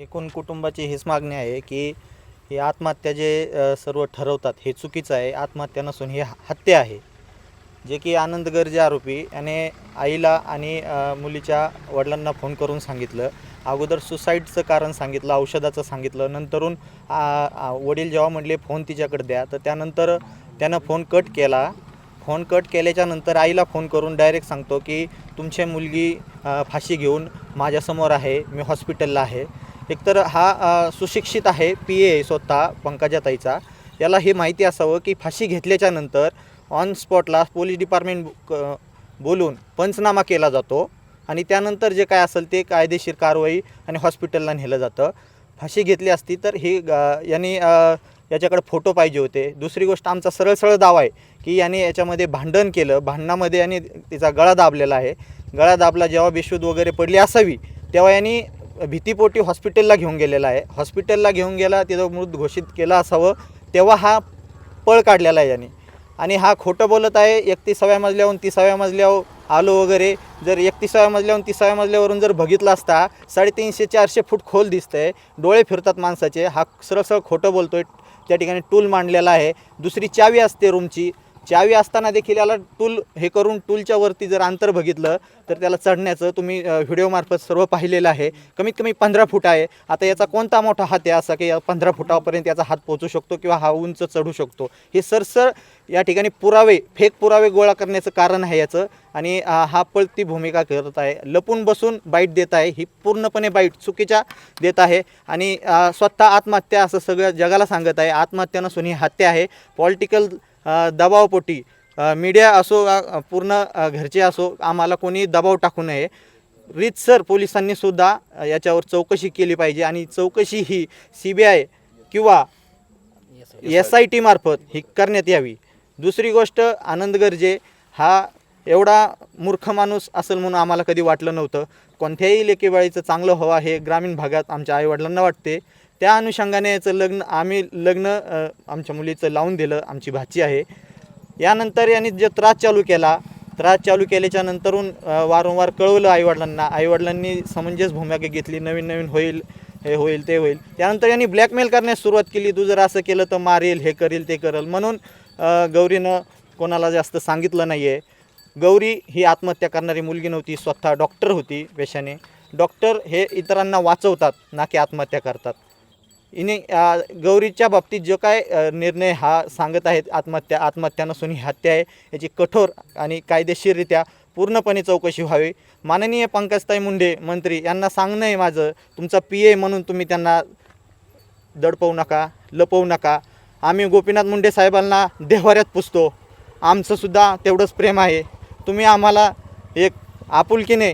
एकूण कुटुंबाची हीच मागणी आहे की ही आत्महत्या जे सर्व ठरवतात हे चुकीचं आहे आत्महत्या नसून ही हत्या आहे. जे की आनंद गर्जे आरोपी याने आईला आणि मुलीच्या वडिलांना फोन करून सांगितलं. अगोदर सुसाईडचं कारण सांगितलं औषधाचं सांगितलं. नंतरून वडील जेव्हा म्हटले फोन तिच्याकडे द्या. तर त्यानंतर त्यानं फोन कट केला. फोन कट केल्याच्यानंतर आईला फोन करून डायरेक्ट सांगतो की तुमची मुलगी फाशी घेऊन माझ्यासमोर आहे मी हॉस्पिटलला आहे. एकतर हा सुशिक्षित आहे पी ए स्वतः पंकजाताईचा. याला हे माहिती असावं की फाशी घेतल्याच्या नंतर ऑन स्पॉटला पोलीस डिपार्टमेंट बोलून पंचनामा केला जातो आणि त्यानंतर जे काय असेल ते कायदेशीर कारवाई आणि हॉस्पिटलला नेलं जातं. फाशी घेतली असती तर ही अ, यांनी याच्याकडे फोटो पाहिजे होते. दुसरी गोष्ट आमचा सरळ सरळ दावा आहे की याने याच्यामध्ये भांडण केलं. भांडणामध्ये आणि तिचा गळा दाबलेला आहे. गळा दाबला जेव्हा बेशुद्ध वगैरे पडली असावी तेव्हा यांनी भीतीपोटी हॉस्पिटलला घेऊन गेलेला आहे. हॉस्पिटलला घेऊन गेला तिथं मृत घोषित केला असावं तेव्हा हा पळ काढलेला आहे याने. आणि हा खोटं बोलत आहे एकतीसाव्या मजल्याहून तिसाव्या मजल्यावर आलो वगैरे जर एकतीसाव्या मजल्याहून तिसाव्या मजल्यावरून जर बघितला असता साडेतीनशे चारशे फूट खोल दिसतंय डोळे फिरतात माणसाचे हा सरळ सरळ खोटं बोलतोय त्या ठिकाणी टूल मांडलेला आहे. दुसरी चावी असते रूमची चावी असताना देखील याला टूल हे करून टूलच्या वरती जर अंतर बघितलं तर त्याला चढण्याचं तुम्ही व्हिडिओमार्फत सर्व पाहिलेलं आहे. कमीत कमी पंधरा फूट आहे. आता याचा कोणता मोठा हात आहे असा की या पंधरा फुटापर्यंत याचा हात पोचू शकतो किंवा हा उंच चढू शकतो? हे सरसर या ठिकाणी पुरावे फेक पुरावे गोळा करण्याचं कारण आहे याचं. आणि हा पळती भूमिका करत आहे. लपून बसून बाईट देत आहे. ही पूर्णपणे बाईट चुकीच्या देत आहे. आणि स्वतः आत्महत्या असं सगळं जगाला सांगत आहे. आत्महत्या नसून ही हत्या आहे. पॉलिटिकल दबावपोटी मीडिया असो पूर्ण घरचे असो आम्हाला कोणी दबाव टाकू नये. रीतसर पोलिसांनी सुद्धा याच्यावर चौकशी केली पाहिजे आणि चौकशी ही सी बी आय किंवा एस आय टी मार्फत ही करण्यात यावी. दुसरी गोष्ट आनंद गर्जे हा एवढा मूर्ख माणूस असेल म्हणून आम्हाला कधी वाटलं नव्हतं. कोणत्याही लेकेबाळीचं चांगलं व्हावं हे ग्रामीण भागात आमच्या आईवडिलांना वाटते. त्या अनुषंगाने याचं लग्न आम्ही लग्न आमच्या मुलीचं लावून दिलं आमची भाची आहे. यानंतर यांनी जे त्रास चालू केला त्रास चालू केल्याच्या नंतरून वारंवार कळवलं आईवडिलांना. आईवडिलांनी समंजस भूमिका घेतली नवीन नवीन होईल हे होईल ते होईल. त्यानंतर यांनी ब्लॅकमेल करण्यास सुरुवात केली तू जर असं केलं तर मारेल हे करेल ते करेल. म्हणून गौरीनं कोणाला जास्त सांगितलं नाही आहे गौरी ही आत्महत्या करणारी मुलगी नव्हती स्वतः डॉक्टर होती पेशाने डॉक्टर हे इतरांना वाचवतात ना की आत्महत्या करतात. इने गौरीच्या बाबतीत जो काय निर्णय हा सांगत आहेत आत्महत्या आत्महत्या नसून ही हत्या आहे याची कठोर आणि कायदेशीररित्या पूर्णपणे चौकशी व्हावी. माननीय पंकजताई मुंडे मंत्री यांना सांगणं आहे माझं तुमचा पी ए म्हणून तुम्ही त्यांना दडपवू नका लपवू नका. आम्ही गोपीनाथ मुंडे साहेबांना देहवाऱ्यात पुजतो आमचंसुद्धा तेवढंच प्रेम आहे. तुम्ही आम्हाला एक आपुलकीने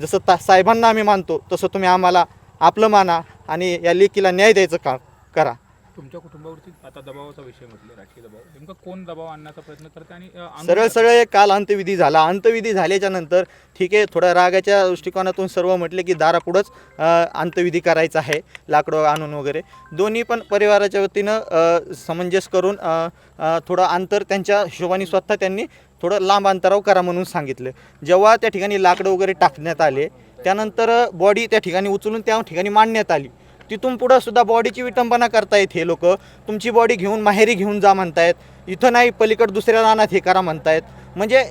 जसं ता साहेबांना आम्ही मानतो तसं तुम्ही आम्हाला आपलं माना. आणि या लेकीला न्याय द्यायचं का करा. तुमच्या कुटुंबावरती आता दबावाचा विषय म्हटले राजकीय दबाव. नेमका कोण दबाव आणण्याचा प्रयत्न करते आणि अ, सरळ सरळ काल अंत्यविधी झाला. अंत्यविधी झाल्याच्यानंतर ठीक आहे थोड्या रागाच्या दृष्टिकोनातून सर्व म्हटले की दारापुढंच अ, अंत्यविधी करायचा आहे लाकडं आणून वगैरे. दोन्ही पण परिवाराच्या वतीनं अ, समंजस करून अ, अ, थोडं अंतर त्यांच्या हिशोबाने स्वतः त्यांनी थोडं लांब अंतराव करा म्हणून सांगितलं. जेव्हा त्या ठिकाणी लाकडं वगैरे टाकण्यात आले त्यानंतर बॉडी त्या ठिकाणी उचलून त्या ठिकाणी मांडण्यात आली. तिथून पुढं सुद्धा बॉडीची विटंबना करतायत हे लोक. तुमची बॉडी घेऊन माहेरी घेऊन जा म्हणतायत. इथं नाही पलीकड दुसऱ्या रानात हे करा म्हणतायत. म्हणजे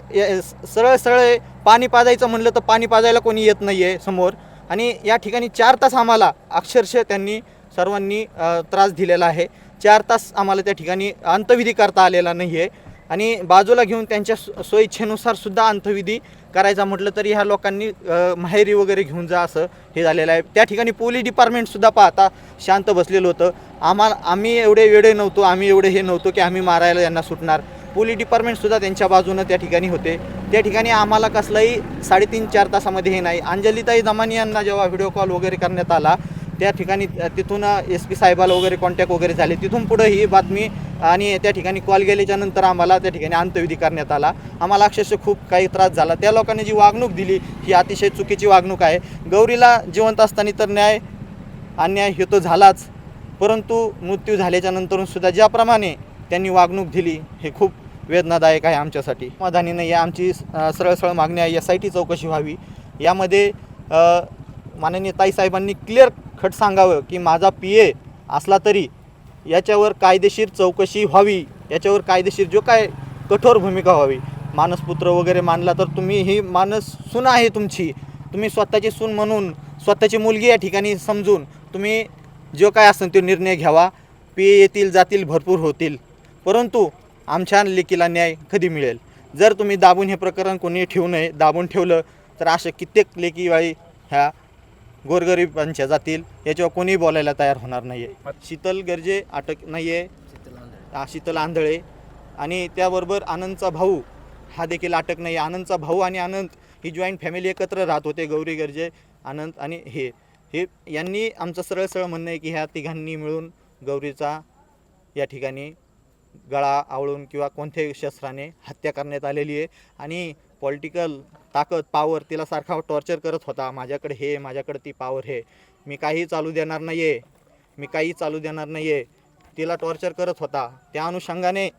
सरळ सरळ पाणी पाजायचं म्हणलं तर पाणी पाजायला कोणी येत नाही आहे समोर. आणि या ठिकाणी चार तास आम्हाला अक्षरशः त्यांनी सर्वांनी त्रास दिलेला आहे. चार तास आम्हाला त्या ठिकाणी अंतविधी करता आलेला नाही आहे आणि बाजूला घेऊन त्यांच्या स्वइच्छेनुसार सुद्धा अंतविधी करायचा म्हटलं तरी ह्या लोकांनी माहेरी वगैरे घेऊन जा असं हे झालेलं आहे. त्या ठिकाणी पोलीस डिपार्टमेंटसुद्धा पाहता शांत बसलेलं होतं. आम्हाला आम्ही एवढे वेडे नव्हतो आम्ही एवढे हे नव्हतो की आम्ही मारायला यांना सुटणार. पोलीस डिपार्टमेंटसुद्धा त्यांच्या बाजूनं त्या ठिकाणी होते. त्या ठिकाणी आम्हाला कसलाही साडेतीन चार तासामध्ये हे नाही. अंजलीताई दमानी यांना जेव्हा व्हिडिओ कॉल वगैरे करण्यात आला त्या ठिकाणी तिथून एस पी साहेबाला वगैरे कॉन्टॅक्ट वगैरे झाले. तिथून पुढं ही बातमी आणि त्या ठिकाणी कॉल गेल्याच्यानंतर आम्हाला त्या ठिकाणी अंत्यविधी करण्यात आला. आम्हाला अक्षरशः खूप काही त्रास झाला. त्या लोकांनी जी वागणूक दिली ही अतिशय चुकीची वागणूक आहे. गौरीला जिवंत असताना तर न्याय अन्याय हे तो झालाच. परंतु मृत्यू झाल्याच्या नंतरून सुद्धा ज्याप्रमाणे त्यांनी वागणूक दिली हे खूप वेदनादायक आहे आमच्यासाठी. समाधानी या आमची अ, सरळ सरळ मागणी आहे एस आय टी चौकशी व्हावी. यामध्ये माननीय ताईसाहेबांनी क्लिअर खट सांगावं की माझा पी ए असला तरी याच्यावर कायदेशीर चौकशी व्हावी. याच्यावर कायदेशीर जो काय कठोर भूमिका व्हावी. मानसपुत्र वगैरे मानला तर तुम्ही ही मानस सून आहे तुमची. तुम्ही स्वतःची सून म्हणून स्वतःची मुलगी या ठिकाणी समजून तुम्ही जो काय असेल तो निर्णय घ्यावा. पिये येतील जातील भरपूर होतील. परंतु आमच्या लेकीला न्याय कधी मिळेल? जर तुम्ही दाबून हे प्रकरण कोणी ठेवू नये दाबून ठेवलं तर असे कित्येक लेकीवाळी ह्या गोरगरिबांच्या जातील याच्यावर कोणी बोलायला तयार होणार नाही आहे शीतल गर्जे अटक नाही आहे हा, शीतल आंधळे. आणि त्याबरोबर आनंदचा भाऊ हा देखील अटक नाही आनंदचा भाऊ आणि आनंद ही जॉईंट फॅमिली एकत्र राहत होते गौरी गर्जे आनंद आणि हे. हे यांनी आमचं सरळ सरळ म्हणणं आहे की ह्या तिघांनी मिळून गौरीचा या ठिकाणी गळा आवळून किंवा कोणत्याही शस्त्राने हत्या करण्यात आलेली आहे. आणि पॉलिटिकल ताकद पॉवर तिला सारखा टॉर्चर करत होता. माझ्याकडे हे माझ्याकडे ती पॉवर हे. मी काही चालू देणार नाही आहे मी काही चालू देणार नाही आहे तिला टॉर्चर करत होता. त्या अनुषंगाने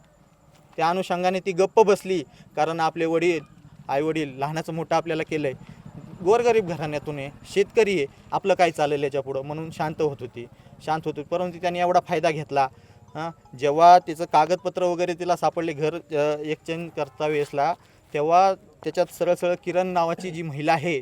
त्या अनुषंगाने ती गप्प बसली. कारण आपले वडील आईवडील लहानाचं मोठं आपल्याला केलं आहे गोरगरीब घराण्यातून आहे. शेतकरी आहे. आपलं काय चालेल याच्या पुढं? म्हणून शांत होत होती. शांत होत होती. परंतु त्याने एवढा फायदा घेतला. हां? जेव्हा तिचं कागदपत्र वगैरे तिला सापडले घर एक्सचेंज करता वेळेसला तेव्हा त्याच्यात सरळ सरळ किरण नावाची जी महिला आहे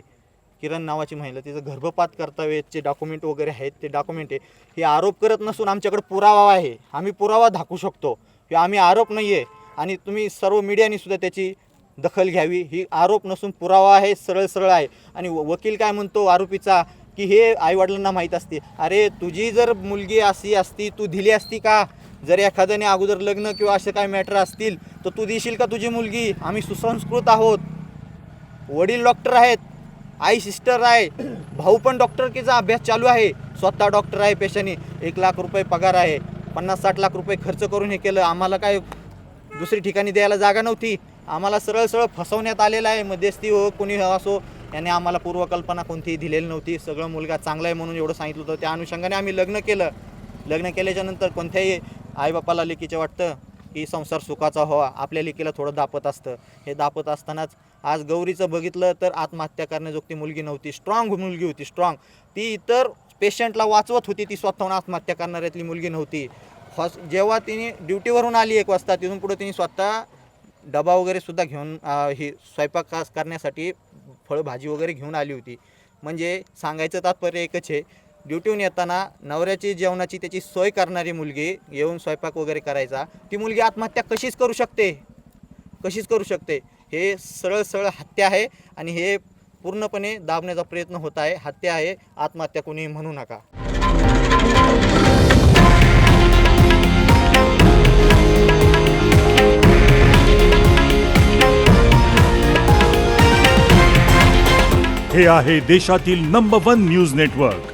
किरण नावाची महिला तिचं गर्भपात करता डॉक्युमेंट वगैरे आहेत ते डॉक्युमेंट आहे. हे आरोप करत नसून आमच्याकडे पुरावा आहे. आम्ही पुरावा दाखवू शकतो. की आम्ही आरोप नाही आहे आणि तुम्ही सर्व मीडियाने सुद्धा त्याची दखल घ्यावी. ही आरोप नसून पुरावा आहे सरळ सरळ आहे. आणि व- वकील काय म्हणतो आरोपीचा? की हे आईवडिलांना माहीत असते. अरे तुझी जर मुलगी अशी असती तू दिली असती का? जर एखाद्याने अगोदर लग्न किंवा असे काय मॅटर असतील तर तू देशील का तुझी मुलगी? आम्ही सुसंस्कृत आहोत. वडील डॉक्टर आहेत आई सिस्टर आहे भाऊ पण डॉक्टरकीचा अभ्यास चालू आहे. स्वतः डॉक्टर आहे पेशाने. एक लाख रुपये पगार आहे. पन्नास साठ लाख रुपये खर्च करून हे केलं. आम्हाला काय दुसरी ठिकाणी द्यायला जागा नव्हती. आम्हाला सरळ सरळ फसवण्यात आलेलं आहे. मध्यस्थी हो कोणी हो असो याने आम्हाला पूर्वकल्पना कोणतीही दिलेली नव्हती. सगळं मुलगा चांगला आहे म्हणून एवढं सांगितलं होतं. त्या अनुषंगाने आम्ही लग्न केलं. लग्न केल्याच्यानंतर कोणत्याही आईबापाला लेकीचं वाटतं की संसार सुखाचा हवा आपल्या लेकीला थोडं दापत असतं. हे दापत असतानाच आज गौरीचं बघितलं तर आत्महत्या करण्याजोगती मुलगी नव्हती. स्ट्रॉंग मुलगी होती स्ट्रॉंग ती इतर पेशंटला वाचवत होती ती स्वतःहून आत्महत्या करणाऱ्यातली मुलगी नव्हती. हॉस जेव्हा तिने ड्युटीवरून आली एक वाजता तिथून पुढे तिने स्वतः डबा वगैरे सुद्धा घेऊन ही स्वयंपाक करण्यासाठी फळभाजी वगैरे घेऊन आली होती. म्हणजे सांगायचं तात्पर्य एकच आहे ड्युटीहून येताना नवऱ्याची जेवणाची त्याची सोय करणारी मुलगी येऊन स्वयंपाक वगैरे करायचा. ती मुलगी आत्महत्या कशीच करू शकते? कशीच करू शकते? हे सरळ सरळ हत्या आहे आणि हे पूर्णपणे दाबण्याचा प्रयत्न होत आहे. हत्या आहे. आत्महत्या कोणी म्हणू नका. हे आहे देशातील नंबर वन न्यूज नेटवर्क